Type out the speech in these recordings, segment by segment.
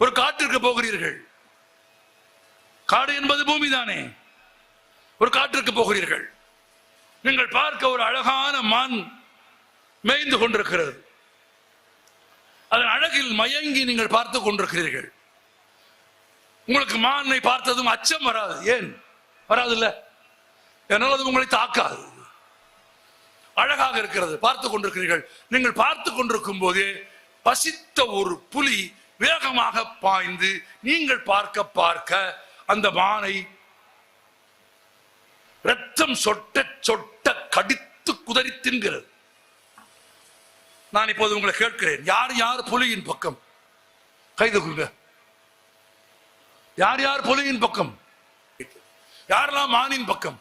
ஒரு காட்டிற்கு போகிறீர்கள். காடு என்பது பூமி தானே ஒரு காட்டிற்கு போகிறீர்கள். நீங்கள் பார்க்க ஒரு அழகான மான் மேய்ந்து கொண்டிருக்கிறது. அதன் அழகில் மயங்கி நீங்கள் பார்த்து கொண்டிருக்கிறீர்கள். உங்களுக்கு மானை பார்த்ததும் அச்சம் வராது. ஏன்? வராது இல்ல என்னால் அது உங்களை தாக்காது. அழகாக இருக்கிறது. பார்த்து கொண்டிருக்கிறீர்கள். நீங்கள் பார்த்து கொண்டிருக்கும் போது பசித்த ஒரு புலி வேகமாக பாய்ந்து நீங்கள் பார்க்க பார்க்க அந்த மானை ரத்தம் சொட்ட சொட்ட கடித்து குதறி தின்கிறது. நான் இப்போது உங்களை கேட்கிறேன். யார் யார் புலியின் பக்கம்? கைது கொள்க. யார் யார் புலியின் பக்கம்? யாரெல்லாம் மானின் பக்கம்?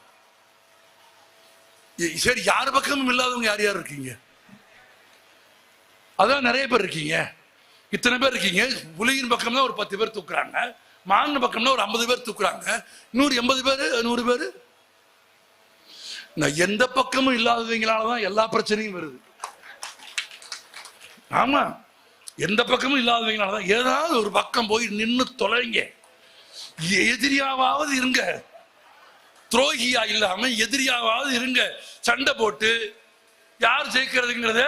சரி யார் பக்கமும் இல்லாதவங்க யார் யார் இருக்கீங்க? அதான் நிறைய பேர் இருக்கீங்க. இத்தனை பேர் இருக்கீங்க. புலியின் பக்கம்னா ஒரு பத்து பேர் தூக்குறாங்க. மான் பக்கம்னா ஒரு ஐம்பது பேர் தூக்குறாங்க. நூறு எண்பது பேர் நூறு பேர்? நான் எந்த பக்கமும் இல்லாதவங்களால தான் எல்லா பிரச்சனையும் வருது. ஆமா. எந்த பக்கமும் இல்லாதவங்களால தான் ஏதாவது ஒரு பக்கம் போய் நின்னு தொலைங்க. எதிரியாவது இருங்க. துரோகியா இல்லாம எதிரியாவது இருங்க. சண்டை போட்டு யார் ஜெயிக்கிறதுங்கிறத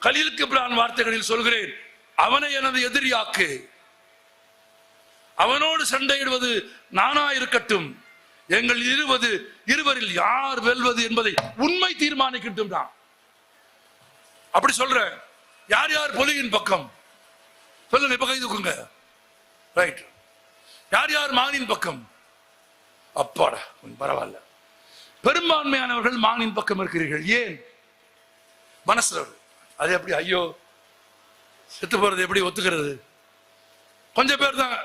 கலீலுக்கு கிப்ரான் வார்த்தைகளில் சொல்கிறேன் அவனை எனது எதிரியாக்கு. அவனோடு சண்டையிடுவது நானா இருக்கட்டும். எங்கள் இருவது இருவரில் யார் வெல்வது என்பதை உண்மை தீர்மானிக்கட்டும் தான் அப்படி சொல்றேன். யார் யார் பொலியின் பக்கம்? சொல்லுங்க இப்ப கை தூக்குங்க. ரைட் யார் யார் மானின் பக்கம்? அப்பாடா பரவாயில்ல. பெரும்பான்மையானவர்கள் மானின் பக்கம் இருக்கிறீர்கள். ஏன்? மனசுல அது எப்படி ஐயோ செத்து போறது எப்படி ஒத்துக்கிறது? கொஞ்சம் பேர் தான்.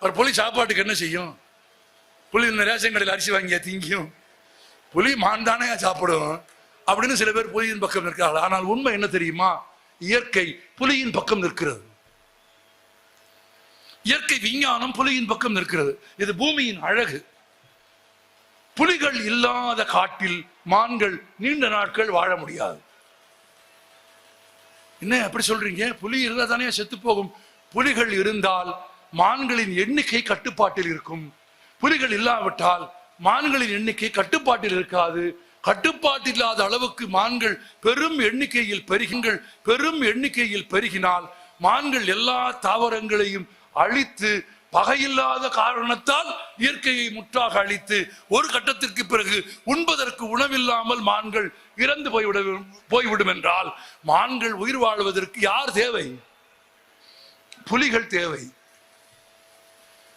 ஒரு புலி சாப்பாட்டுக்கு என்ன செய்யும்? புலி இந்த ரேஷன் கடையில் அரிசி வாங்கிய திங்கியும். புலி மான் தானே சாப்பிடும். அப்படின்னு சில பேர் புலியின் பக்கம் நிற்கிறார்கள். ஆனால் உண்மை என்ன தெரியுமா? இயற்கை புலியின் பக்கம் நிற்கிறது. இயற்கை விஞ்ஞானம் புலியின் பக்கம் நிற்கிறது. இது பூமியின் அழகு. புலிகள் இல்லாத காட்டில் மான்கள் நீண்ட நாட்கள் வாழ முடியாது. என்ன அப்படி சொல்றீங்க? புலி இருந்தால் தானே செத்து போகும். புலிகள் இருந்தால் மான்களின் எண்ணிக்கை கட்டுப்பாட்டில் இருக்கும். புலிகள் இல்லாவிட்டால் மான்களின் எண்ணிக்கை கட்டுப்பாட்டில் இருக்காது. கட்டுப்பாட்டில் இல்லாத அளவுக்கு மான்கள் பெரும் எண்ணிக்கையில் பெருகுங்கள் பெரும் எண்ணிக்கையில் பெருகினால் மான்கள் எல்லா தாவரங்களையும் அழித்து பகையில்லாத காரணத்தால் இயற்கையை முற்றாக அழித்து ஒரு கட்டத்திற்கு பிறகு உண்பதற்கு உணவில்லாமல் மான்கள் இறந்து போய்விட போய்விடும் என்றால் மான்கள் உயிர் வாழ்வதற்கு யார் தேவை? புலிகள் தேவை.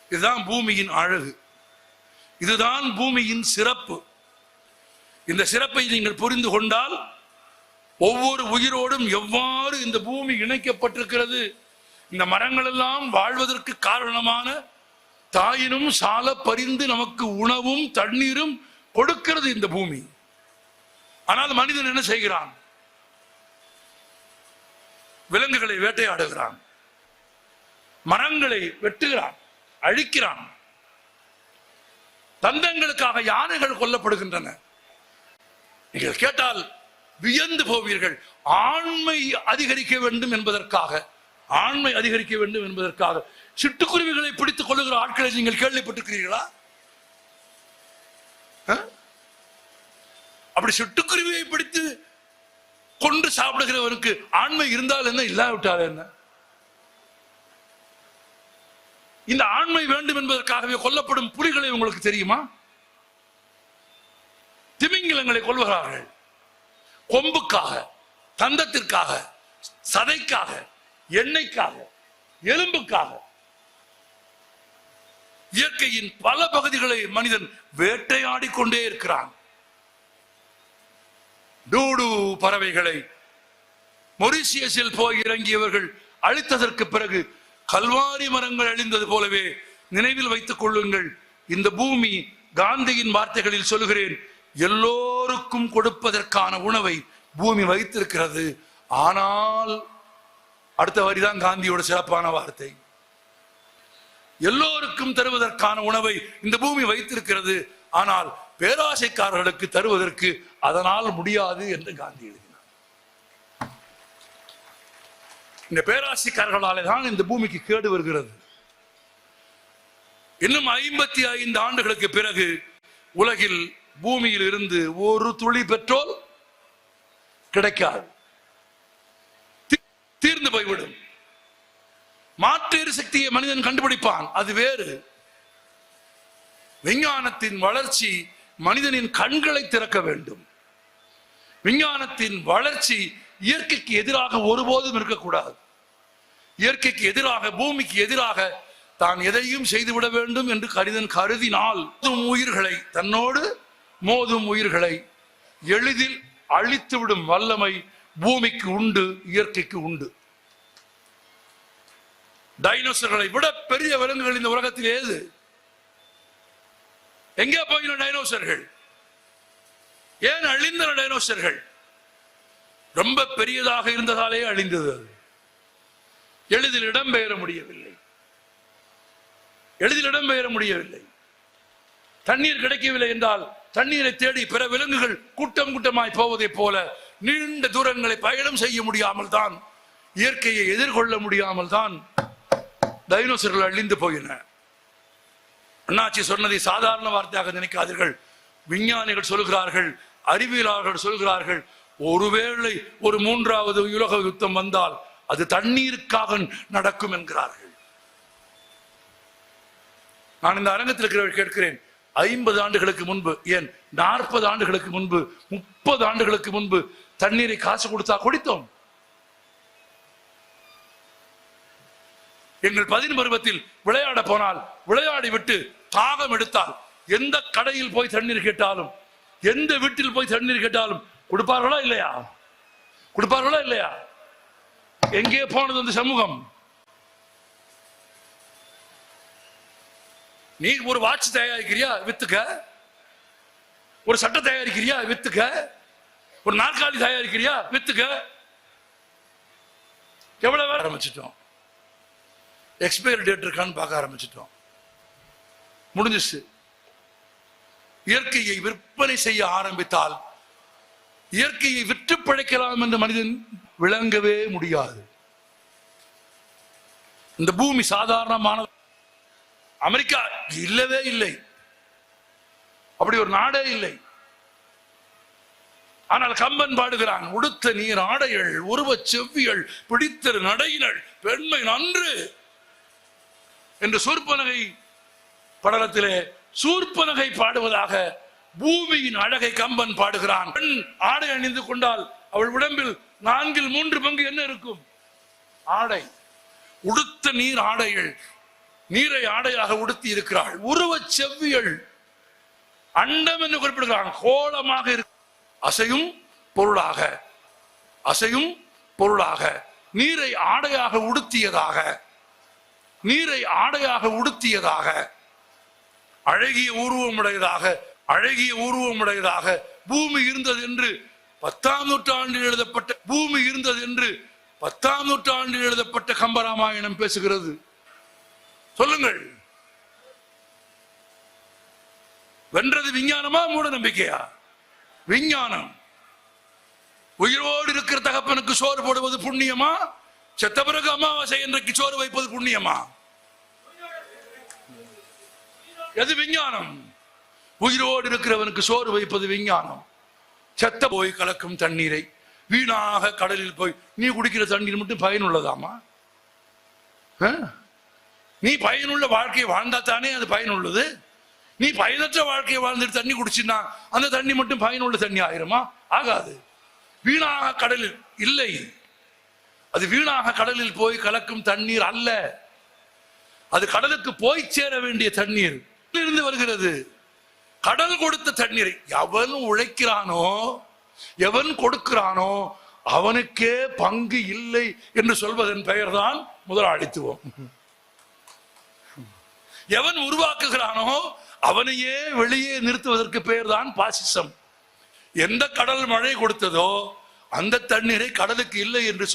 இதுதான் பூமியின் அழகு. இதுதான் பூமியின் சிறப்பு. இந்த சிறப்பை நீங்கள் புரிந்து கொண்டால் ஒவ்வொரு உயிரோடும் எவ்வாறு இந்த பூமி இணைக்கப்பட்டிருக்கிறது இந்த மரங்கள் எல்லாம் வாழ்வதற்கு காரணமான தாயினும் சால பரிந்து நமக்கு உணவும் தண்ணீரும் கொடுக்கிறது இந்த பூமி. ஆனால் மனிதன் என்ன செய்கிறான்? விலங்குகளை வேட்டையாடுகிறான். மரங்களை வெட்டுகிறான். அழிக்கிறான். தந்தங்களுக்காக யானைகள் கொல்லப்படுகின்றன. நீங்கள் கேட்டால் வியந்து போவீர்கள். ஆண்மை அதிகரிக்க வேண்டும் என்பதற்காக ஆண்மை அதிகரிக்க வேண்டும் என்பதற்காக. சிட்டுக்குருவிகளை பிடித்துக் கொள்ளுகிற ஆட்களை நீங்கள் கேள்விப்பட்டிருக்கிறீர்களா? ஆ? அப்படி சிட்டுக்குருவியை பிடித்து கொண்டு சாப்பிடுகிறவனுக்கு ஆண்மை இருந்தால் என்ன இல்லாவிட்டால் என்ன? இந்த ஆண்மை வேண்டும் என்பதற்காகவே கொல்லப்படும் புலிகளை உங்களுக்கு தெரியுமா? திமிங்கிலங்களை கொள்வகிறார்கள் கொம்புக்காக தந்தத்திற்காக சதைக்காக எண்ணெய்க்காக எலும்புக்காக. இயற்கையின் பல பகுதிகளை மனிதன் வேட்டையாடி கொண்டே இருக்கிறான். டூடு பறவைகளை மொரிசியஸில் போய் இறங்கியவர்கள் அழித்ததற்கு பிறகு கல்வாரி மரங்கள் அழிந்தது போலவே நினைவில் வைத்துக் கொள்ளுங்கள். இந்த பூமி காந்தியின் வார்த்தைகளில் சொல்கிறேன் எல்லோருக்கும் கொடுப்பதற்கான உணவை பூமி வைத்திருக்கிறது. ஆனால் அடுத்த வரிதான் காந்தியோட சிறப்பான வார்த்தை. எல்லோருக்கும் தருவதற்கான உணவை இந்த பூமி வைத்திருக்கிறது. ஆனால் பேராசைக்காரர்களுக்கு தருவதற்கு அதனால் முடியாது என்று காந்தி எழுதினார். இந்த பேராசைக்காரர்களாலே தான் இந்த பூமிக்கு கேடு வருகிறது. இன்னும் ஐம்பத்தி ஐந்து ஆண்டுகளுக்கு பிறகு உலகில் பூமியில் இருந்து ஒரு துளி பெட்ரோல் கிடைக்காது. தீர்ந்து போய்விடும். மாற்று எரிசக்தியை மனிதன் கண்டுபிடிப்பான். அது வேறு. விஞ்ஞானத்தின் வளர்ச்சி மனிதனின் கண்களை திறக்க வேண்டும். விஞ்ஞானத்தின் வளர்ச்சி இயற்கைக்கு எதிராக ஒருபோதும் இருக்கக்கூடாது. இயற்கைக்கு எதிராக பூமிக்கு எதிராக தான் எதையும் செய்துவிட வேண்டும் என்று கணிதன் கருதினால் உயிர்களை தன்னோடு மோதும் உயிர்களை எளிதில் அழித்துவிடும் வல்லமை பூமிக்கு உண்டு இயற்கைக்கு உண்டு. டைனோசர்களை விட பெரிய விலங்குகள் இந்த உலகத்தில் ஏது? எங்கே போகின டைனோசர்கள் ஏன் அழிந்தன டைனோசர்கள் ரொம்ப பெரியதாக இருந்ததாலே அழிந்தது அது. எளிதில் இடம்பெயர முடியவில்லை. எளிதில் இடம்பெயர முடியவில்லை. தண்ணீர் கிடைக்கவில்லை என்றால் தண்ணீரை தேடி பிற விலங்குகள் கூட்டம் கூட்டமாய் போவதைப் போல நீண்ட தூரங்களை பயணம் செய்ய முடியாமல் தான் இயற்கையை எதிர்கொள்ள முடியாமல் தான் டைனோசர்கள் அழிந்து போயின. அண்ணாச்சி சொன்னதை சாதாரண வார்த்தையாக நினைக்காதீர்கள். விஞ்ஞானிகள் சொல்கிறார்கள் அறிவியலாளர்கள் சொல்கிறார்கள் ஒருவேளை ஒரு மூன்றாவது உலக யுத்தம் வந்தால் அது தண்ணீருக்காக நடக்கும் என்கிறார்கள். நான் இந்த அரங்கத்தில் இருக்கிறவர்கள் கேட்கிறேன் ஐம்பது ஆண்டுகளுக்கு முன்பு ஏன் நாற்பது ஆண்டுகளுக்கு முன்பு முப்பது ஆண்டுகளுக்கு முன்பு தண்ணீரை காசு கொடுத்தா குடித்தோம்? எங்கள் பதின் பருவத்தில் விளையாட போனால் விளையாடி விட்டு தாகம் எடுத்தால் எந்த கடையில் போய் தண்ணீர் கேட்டாலும் எந்த வீட்டில் போய் தண்ணீர் கேட்டாலும் கொடுப்பார்களா இல்லையா? கொடுப்பார்களா இல்லையா? எங்கே போனது அந்த சமூகம்? நீ ஒரு வாட்ச் தயாரிக்கிறியா? வித்துக்க. ஒரு சட்டை தயாரிக்கிறியா? வித்துக்க. ஒரு நாற்காலி தயாரிக்கிறியா? வித்துக்க. எவ்வளவு ஆரம்பிச்சிட்டோம்? எக்ஸ்பைரி டேட் இருக்கான்னு பார்க்க ஆரம்பிச்சிட்டோம். முடிஞ்சிச்சு இயற்கையை விற்பனை செய்ய ஆரம்பித்தால் இயற்கையை விற்று பிழைக்கலாம் என்று மனிதன் விளங்கவே முடியாது. இந்த பூமி சாதாரணமான அமெரிக்கா இல்லவே இல்லை. அப்படி ஒரு நாடே இல்லை. ஆனால் கம்பன் பாடுகிறான் உடுத்த நீர் ஆடைகள் உருவச் செவ்விகள் பிடித்திரு நடையினள் பெண்மை நன்று. என்று சூர்பனகை படலத்திலே சூர்பனகை பாடுவதாக பூமியின் அழகை கம்பன் பாடுகிறான். பெண் ஆடை அணிந்து கொண்டால் அவள் உடம்பில் நான்கில் மூன்று பங்கு என்ன இருக்கும்? ஆடை. உடுத்த நீர் ஆடைகள். நீரை ஆடையாக உடுத்தி இருக்கிறாள். உருவச் செவ்வியல். அண்டம் என்று குறிப்பிடுகிறான். கோலமாக இருக்கு அசையும் பொருளாக. அசையும் பொருளாக. நீரை ஆடையாக உடுத்தியதாக. நீரை ஆடையாக உடுத்தியதாக அழகிய உருவமுடையதாக அழகிய உருவமுடையதாக பூமி இருந்தது என்று பத்தாம் நூற்றாண்டில் எழுதப்பட்ட பூமி இருந்தது என்று பத்தாம் நூற்றாண்டில் எழுதப்பட்ட கம்பராமாயணம் பேசுகிறது. சொல்லுங்கள். வென்றது விஞ்ஞானமா மூட நம்பிக்கையா? விஞ்ஞானம். உயிரோடு இருக்கிற தகப்பனுக்கு சோறு போடுவது புண்ணியமா? செத்த பிறகு அமாவாசை இன்றைக்கு சோறு வைப்பது புண்ணியமா? எது விஞ்ஞானம்? உயிரோடு இருக்கிறவனுக்கு சோறு வைப்பது விஞ்ஞானம். செத்த போய் கலக்கும் தண்ணீரை வீணாக கடலில் போய் நீ குடிக்கிற தண்ணீர் மட்டும் பயனுள்ளதாமா? ஆ? நீ பயனுள்ள வாழ்க்கையை வாழ்ந்தா தானே அது பயனுள்ளது? நீ பயனற்ற வாழ்க்கையை வாழ்ந்துட்டு தண்ணி குடிச்சுன்னா அந்த தண்ணி மட்டும் பயனுள்ள தண்ணி ஆயிருமா? ஆகாது. வீணாக கடலில் இல்லை. அது வீணாக கடலில் போய் கலக்கும் தண்ணீர் அல்ல. அது கடலுக்கு போய் சேர வேண்டிய தண்ணீர். இருந்து வருகிறது. கடல் கொடுத்த தண்ணீரை எவன் உழைக்கிறானோ எவன் கொடுக்கிறானோ அவனுக்கே பங்கு இல்லை என்று சொல்வதன் பெயர்தான் முதலாளித்துவம். எவன் உருவாக்குகிறானோ அவனையே வெளியே நிறுத்துவதற்கு பெயர்தான் பாசிசம். எந்த கடல் மழை கொடுத்ததோ அந்த தண்ணீரை கடலுக்கு இல்லை என்று சொல்